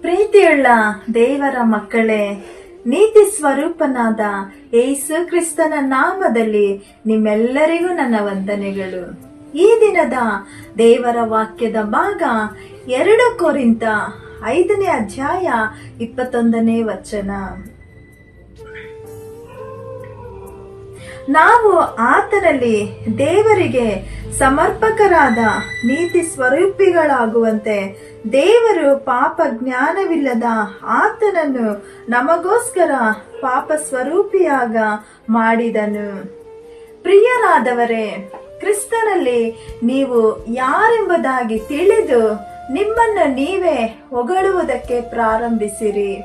ಪ್ರೀತಿಯುಳ್ಳ ದೇವರ ಮಕ್ಕಳೇ, ನೀತಿ ಸ್ವರೂಪನಾದ ಯೇಸು ಕ್ರಿಸ್ತನ ನಾಮದಲ್ಲಿ ನಿಮ್ಮೆಲ್ಲರಿಗೂ ನನ್ನ ವಂದನೆಗಳು. ಈ ದಿನದ ದೇವರ ವಾಕ್ಯದ ಭಾಗ ಎರಡು ಕೋರಿಂತ ಐದನೇ ಅಧ್ಯಾಯ ಇಪ್ಪತ್ತೊಂದನೇ ವಚನ. ನಾವು ಆತನಲ್ಲಿ ದೇವರಿಗೆ ಸಮರ್ಪಕರಾದ ನೀತಿ ಸ್ವರೂಪಿಗಳಾಗುವಂತೆ ದೇವರು ಪಾಪ ಜ್ಞಾನವಿಲ್ಲದ ಆತನನ್ನು ನಮಗೋಸ್ಕರ ಪಾಪ ಸ್ವರೂಪಿಯಾಗ ಮಾಡಿದನು. ಪ್ರಿಯರಾದವರೇ, ಕ್ರಿಸ್ತನಲ್ಲಿ ನೀವು ಯಾರೆಂಬುದಾಗಿ ತಿಳಿದು ನಿಮ್ಮನ್ನು ನೀವೇ ಹೊಗಳುವುದಕ್ಕೆ ಪ್ರಾರಂಭಿಸಿರಿ.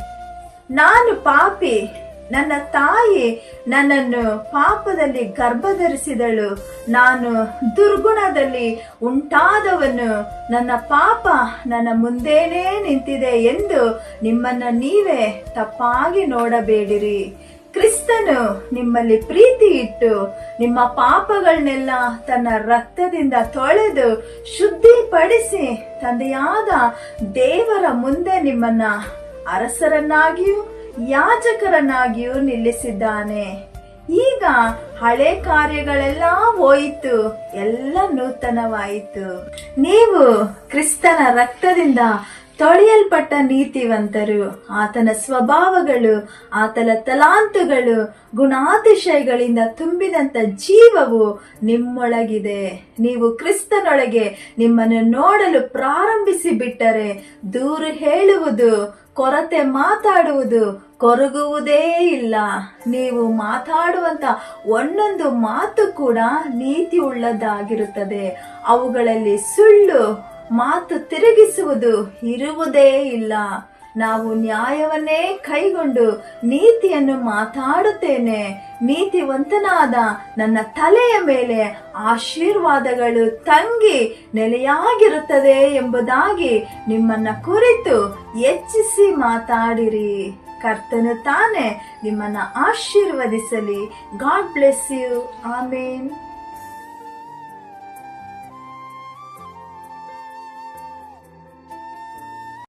ನಾನು ಪಾಪಿ ನನ್ನ ತಾಯಿ ನನ್ನನ್ನು ಪಾಪದಲ್ಲಿ ಗರ್ಭಧರಿಸಿದಳು. ನಾನು ದುರ್ಗುಣದಲ್ಲಿ ಉಂಟಾದವನು. ನನ್ನ ಪಾಪ ನನ್ನ ಮುಂದೇನೇ ನಿಂತಿದೆ ಎಂದು ನಿಮ್ಮನ್ನ ನೀವೇ ತಪ್ಪಾಗಿ ನೋಡಬೇಡಿರಿ. ಕ್ರಿಸ್ತನು ನಿಮ್ಮಲ್ಲಿ ಪ್ರೀತಿ ಇಟ್ಟು ನಿಮ್ಮ ಪಾಪಗಳನ್ನೆಲ್ಲ ತನ್ನ ರಕ್ತದಿಂದ ತೊಳೆದು ಶುದ್ಧಿಪಡಿಸಿ ತಂದೆಯಾದ ದೇವರ ಮುಂದೆ ನಿಮ್ಮನ್ನ ಅರಸರನ್ನಾಗಿಯೂ ಯಾಜಕರನ್ನಾಗಿಯೂ ನಿಲ್ಲಿಸಿದ್ದಾನೆ. ಈಗ ಹಳೆ ಕಾರ್ಯಗಳೆಲ್ಲ ಹೋಯಿತು. ಎಲ್ಲ ನೂತನವಾಯಿತು. ನೀವು ಕ್ರಿಸ್ತನ ರಕ್ತದಿಂದ ತೊಳೆಯಲ್ಪಟ್ಟ ನೀತಿವಂತರು. ಆತನ ಸ್ವಭಾವಗಳು, ಆತನ ತಲಾಂತುಗಳು, ಗುಣಾತಿಶಯಗಳಿಂದ ತುಂಬಿದಂತ ಜೀವವು ನಿಮ್ಮೊಳಗಿದೆ. ನೀವು ಕ್ರಿಸ್ತನೊಳಗೆ ನಿಮ್ಮನ್ನು ನೋಡಲು ಪ್ರಾರಂಭಿಸಿ ಬಿಟ್ಟರೆ ದೂರು ಹೇಳುವುದು ಕೊರತೆ ಮಾತಾಡುವುದು ಕೊರಗುವುದೇ ಇಲ್ಲ. ನೀವು ಮಾತಾಡುವಂತ ಒಂದೊಂದು ಮಾತು ಕೂಡ ನೀತಿ ಉಳ್ಳದಾಗಿರುತ್ತದೆ ಅವುಗಳಲ್ಲಿ ಸುಳ್ಳು ಮಾತು ತಿರುಗಿಸುವುದು ಇರುವುದೇ ಇಲ್ಲ. ನಾವು ನ್ಯಾಯವನ್ನೇ ಕೈಗೊಂಡು ನೀತಿಯನ್ನು ಮಾತಾಡುತ್ತೇನೆ. ನೀತಿವಂತನಾದ ನನ್ನ ತಲೆಯ ಮೇಲೆ ಆಶೀರ್ವಾದಗಳು ತಂಗಿ ನೆಲೆಯಾಗಿರುತ್ತದೆ ಎಂಬುದಾಗಿ ನಿಮ್ಮನ್ನ ಕುರಿತು ಹೆಚ್ಚಿಸಿ ಮಾತಾಡಿರಿ. ಕರ್ತನು ತಾನೆ ನಿಮ್ಮನ್ನ ಆಶೀರ್ವದಿಸಲಿ. God bless you amen